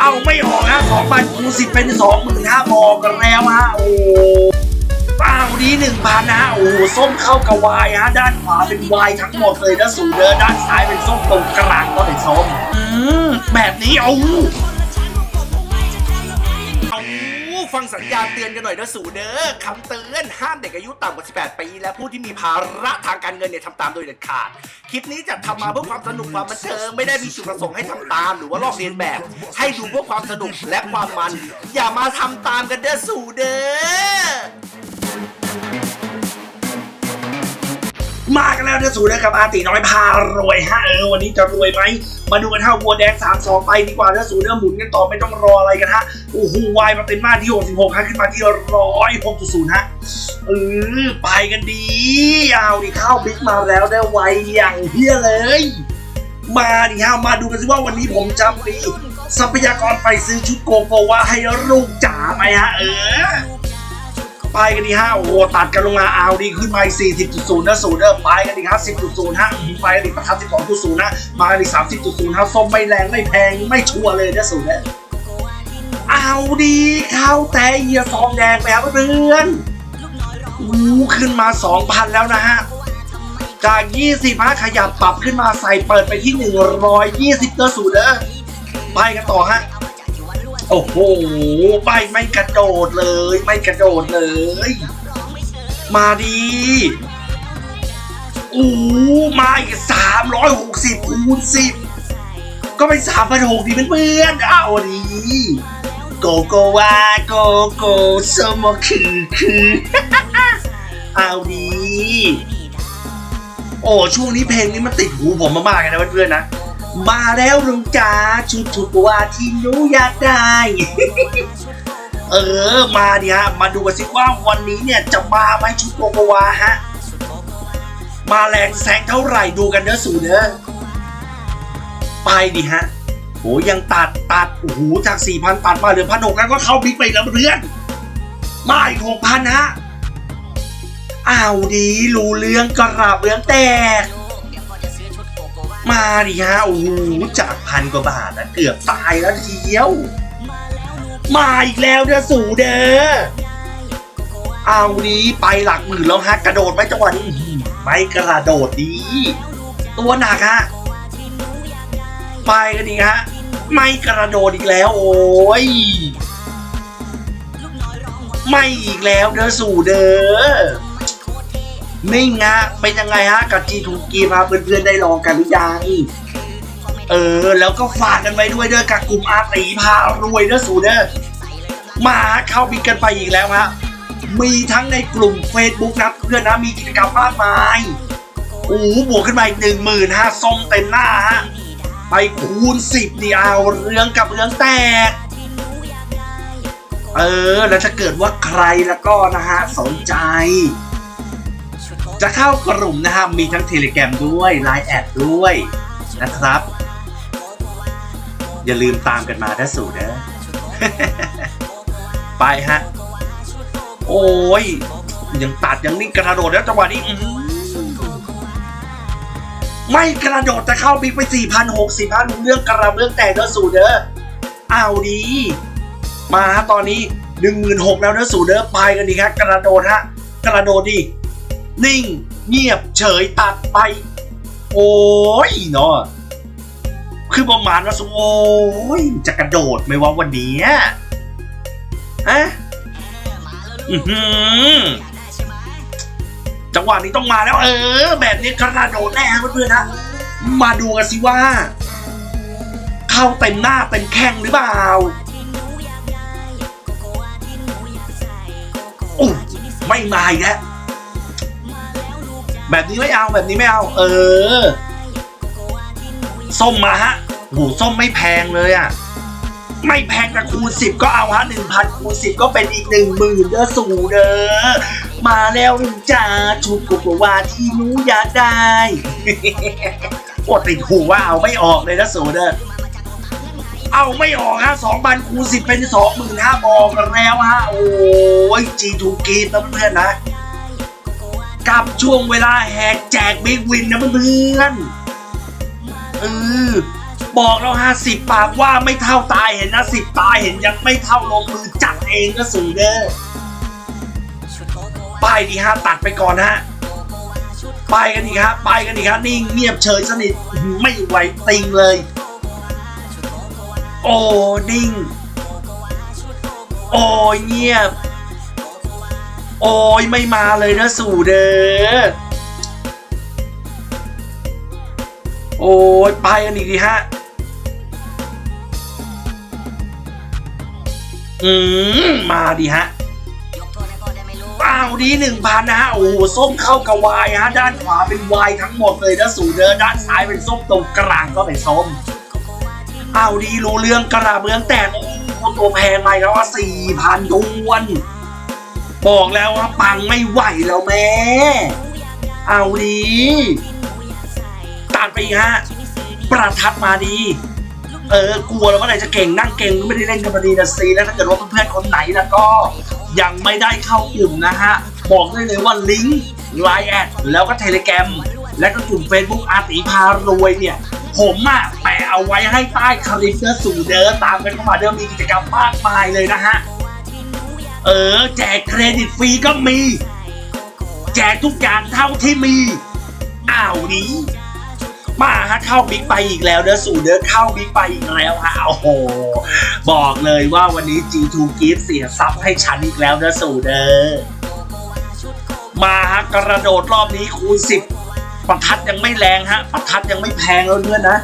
เอาไม่ออกฮะสองพันคูสิบเป็นสองหมื่นห้าบอกกันแล้วฮะโอ้เป้านี้หนึ่งพันนะฮะโอ้ส้มเข้ากับวายฮะด้านขวาเป็นวายทั้งหมดเลยนะสูเดอด้านซ้ายเป็นส้มตรงกลางก็เป็นส้มอืมแบบนี้อาเอา สัญญาณเตือนกันหน่อยนะสูเด้อคำเตือนห้ามเด็กอายุต่ำกว่า 18 ปี และผู้ที่มีภาระทางการเงินเนี่ยทำตามโดยเด็ดขาด คลิปนี้จะทำมาเพื่อความสนุกความบันเทิงไม่ได้มีจุดประสงค์ให้ทำตาม หรือว่าลอกเลียนแบบ ให้ดูเพื่อความสนุกและความมัน อย่ามาทำตามกันเด้อสูเด้อมากันแล้วเดือสูนะครับอาติน้อยพารวยฮะเออวันนี้จะรวยไหม มาดูกันท่าวัวแดง3 2ไปดีกว่าเดือสูเนื้อหมุนกันต่อไม่ต้องรออะไรกันฮะโอ้โหวายมาเป็นมาที่ 66ฮะขึ้นมาที่106.0ฮะเออไปกันดีเอาดิเข้าบิ๊กมาแล้วได้ไวอย่างเฮียเลย มาดิฮะมาดูกันสิว่าวันนี้ผมจะมีทรัพยากรไปซื้อชุดโกโกวาให้ลูกจ๋าไหมฮะเออ ไปกันดีฮะโอ้โหตัดกันลงมาเอาดีขึ้นมาอีก40.0นะศูนย์เริ่มไปกันดีครับ10.0ฮะไปกันดีประทัด12.0นะมากันดี30.0ฮะส้มไม่แรงไม่แพงไม่ชัวร์เลยนะศูนย์เนี่ยเอาดีเข้าแต่เยียซองแดงไปครับเพื่อนอู้ขึ้นมา 2,000 แล้วนะฮะจาก20ฮะขยับปรับขึ้นมาใส่เปิดไปที่ 120นะศูนย์เด้อไปกันต่อฮะ โอ้โหไปไม่กระโดดเลย ไม่กระโดดเลย มาดีโอ้มาอีกสามร้อยหกสิบคูณสิบก็เป็นสามพันหกดีเพื่อนๆเอาดีโกโกวาโกโกสมอคือคือเอาดีโอ้ช่วงนี้เพลงนี้มันติดหูผมมากๆเลยนะเพื่อนๆนะ มาแล้วลุงจ๋าชุดชุดว่าที่หนูอยากได้ เออมาดิฮะมาดูกันสิว่าวันนี้เนี่ยจะมาไหมชุดโกโกวาฮะมาแรงแซงเท่าไหร่ดูกันเด้อสูเด้อไปดิฮะโหยังตัดตัดโอ้โหจากสี่พันตัดมาเหลือพันหกแล้วก็เข้าบิ๊กไปแล้วเพื่อนมาอีกหกพันฮะอ้าวดีรู้เรื่องกระเบื้องแตก มาดิฮะโอ้โหจากพันกว่าบาทนะเกือบตายแล้วทีเดียว มาอีกแล้วเด้อสู่เด้อเอานี้ไปหลักหมื่นแล้วฮะกระโดดไหมจังหวะนี้ไม่กระโดดดี ตัวหนักฮะไปกันดีฮะไม่กระโดดอีกแล้ว โอ้ยไม่อีกแล้วเด้อสู่เด้อ นี่งะเป็นยังไงฮะกับจีทูกีมาเพื่อนๆได้ลองกันหรือยังเออ แล้วก็ฝากกันไว้ด้วยเด้อกับกลุ่มอาตีพารวยเด้อสูเด้อมาเข้าบิกกันไปอีกแล้วฮะมีทั้งในกลุ่ม Facebook นะเพื่อนนะมีกิจกรรมมากมายโอ้โหบวกขึ้นมาอีกหนึ่งหมื่นฮะส้มเต็มหน้าฮะไปคูณสิบนี่เอาเรื่องกับเรื่องแตกเออ แล้วถ้าเกิดว่าใครแล้วก็นะฮะสนใจ จะเข้ากลุ่มนะครับมีทั้งเทเล g ก a m ด้วย Line แอดด้วยนะครับ อย่าลืมตามกันมาถ้าสูนะไปฮะ โอ้ย ยังตัดยังนิ่งกระโดดแล้วจังหวะนี้อื้อหือไม่กระโดดจะเข้าบิ๊กไปสี่พันหกสี่พันเรื่องกระเบื้องแตกเด้อสูเด้อเอาดีมาฮะตอนนี้หนึ่งหมื่นหกแล้วเด้อสูเด้อไปกันดีครับกระโดดฮะ กระโดดดิ นิ่ง เงียบเฉยตัดไป โอ้ยเนาะคือประมาณว่าโอ้ยจะกระโดดไหมว่าวันนี้อะฮะจังหวะนี้ต้องมาแล้ว เออ แบบนี้กระโดดแน่เพื่อนๆนะมาดูกันสิว่า เข้าเต็มหน้าเต็มแข้งหรือเปล่าโอ้ไม่มาอีกแล้ว แบบนี้ไม่เอาแบบนี้ไม่เอา เออ ส้มมาฮะโหส้มไม่แพงเลยอะ ไม่แพงแต่คูณสิบก็เอาฮะหนึ่งพันคูณสิบก็เป็นอีกหนึ่งหมื่นเด้อสูเด้อมาแล้วจ้าชุดกุกวาที่หนูอยากได้โอดติดหูว่าเอาไม่ออกเลยนะสูเด้อเอาไม่ออกฮะสองพันคูณสิบเป็นสองหมื่นห้าบอกกันแล้วฮะโอ้ยจีทูกีนะเพื่อนนะ กับช่วงเวลาแหกแจกบิ๊กวินนะเพื่อนเออบอกแล้วฮะสิบปากว่าไม่เท่าตายเห็นนะสิบตายเห็นยังไม่เท่าลงมือจัดเองก็สูเด้อป้ายดีฮะตัดไปก่อนฮะไปกันอีกฮะไปกันอีกฮะนิ่งเงียบเฉยสนิทไม่ไหวติงเลย โอ้นิ่ง โอ้ยเงียบ โอ้ยไม่มาเลยนะสู่เด้อ โอ้ยไปกันอีกดีฮะ อืมมาดีฮะอ้าวดีหนึ่งพันนะฮะ โอ้โหส้มเข้ากับวายฮะ ด้านขวาเป็นวายทั้งหมดเลยนะสู่เดินด้านซ้ายเป็นส้มตรงกลางก็เป็นส้มอ้าวดีรู้เรื่องกระเบื้องแตกโอ้ตัวแพงไปแล้วว่าสี่พันทวน บอกแล้วว่าปังไม่ไหวแล้วแม่ เอาดีตัดไปอีกฮะประทัดมาดี เออกลัวแล้วว่าไหนจะเก่งนั่งเก่งไม่ได้เล่นกันมาดีนะซีแล้วถ้าเกิดว่าเพื่อนๆคนไหนแล้วก็ยังไม่ได้เข้ากลุ่มนะฮะ บอกได้เลยว่าลิงก์ไลน์แอดแล้วก็เทเลแกรมและก็กลุ่ม Facebook อาติพารวยเนี่ย ผมอะแปะเอาไว้ให้ใต้คลิปเนื้อสู่เดินตามกันเข้ามาเดิมมีกิจกรรมมากมายเลยนะฮะ เออ แจกเครดิตฟรีก็มี แจกทุกอย่างเท่าที่มี อ้าวนี้ มาฮะเข้าบิ๊กไปอีกแล้วเด้อสู่เด้อเข้าบิ๊กไปอีกแล้วฮะโอ้โห บอกเลยว่าวันนี้ G2 Gift เสียซับให้ฉันอีกแล้วเด้อสู่เด้อมาฮะกระโดดรอบนี้คูณ10ประทัดยังไม่แรงฮะ ประทัดยังไม่แพงแล้วเพื่อนนะ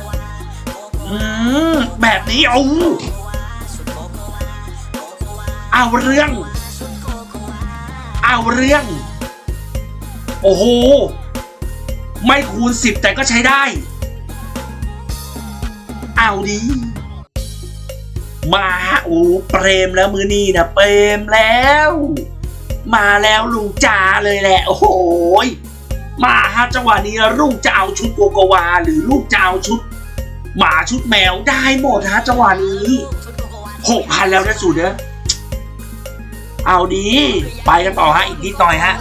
อืมแบบนี้เอา เอาเรื่อง เอาเรื่อง โอ้โห ไม่คูณสิบแต่ก็ใช้ได้ เอาดีมาฮะโอ้เปรมแล้วมือนี่นะเปรมแล้ว มาแล้วลุงจ่าเลยแหละ โอ้โหมาฮะจังหวะนี้ลูกจะเอาชุดโกโกวา หรือลูกจะเอาชุด หมาชุดแมวได้หมดฮะจังหวะนี้หกพันแล้วนะสูเด้อ เอาดี ไปกันต่อฮะ อีกนิดหน่อยฮะ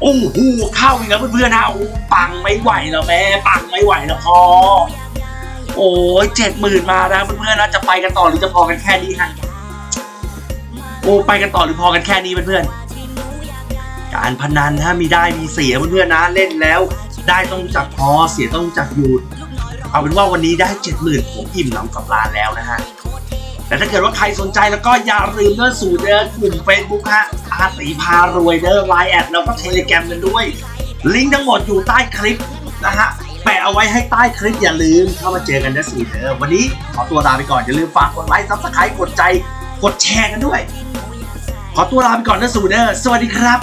โอ้โหเข้าอีกแล้วเพื่อนๆนะโอ้ปังไม่ไหวแล้วแม่ปังไม่ไหวแล้วพอ โอ้ยเจ็ดหมื่นมาแล้วเพื่อนๆนะจะไปกันต่อหรือจะพอกันแค่นี้ฮะโอ้ไปกันต่อหรือพอกันแค่นี้เพื่อนๆการพนันถ้ามีได้มีเสียเพื่อนๆนะเล่นแล้ว ได้ต้องจักพอเสียต้องจักหยุดเอาเป็นว่าวันนี้ได้เจ็ดหมื่นผมอิ่มหนำกับร้านแล้วนะฮะ แต่ถ้าเกิดว่าใครสนใจแล้วก็อย่าลืมเดินสู่เดินกลุ่ม Facebook ฮะอาตีพารวยเดอร์ไลน์แอดแล้วก็เทเลแกรมกันด้วย ลิงก์ทั้งหมดอยู่ใต้คลิปนะฮะแปะเอาไว้ให้ใต้คลิปอย่าลืมเข้ามาเจอกันนะสู่เดิมวันนี้ขอตัวลาไปก่อนอย่าลืมฝากกดไลค์ซับสไครต์กดใจกดแชร์กันด้วย ขอตัวลาไปก่อนนะสู่เดิมสวัสดีครับ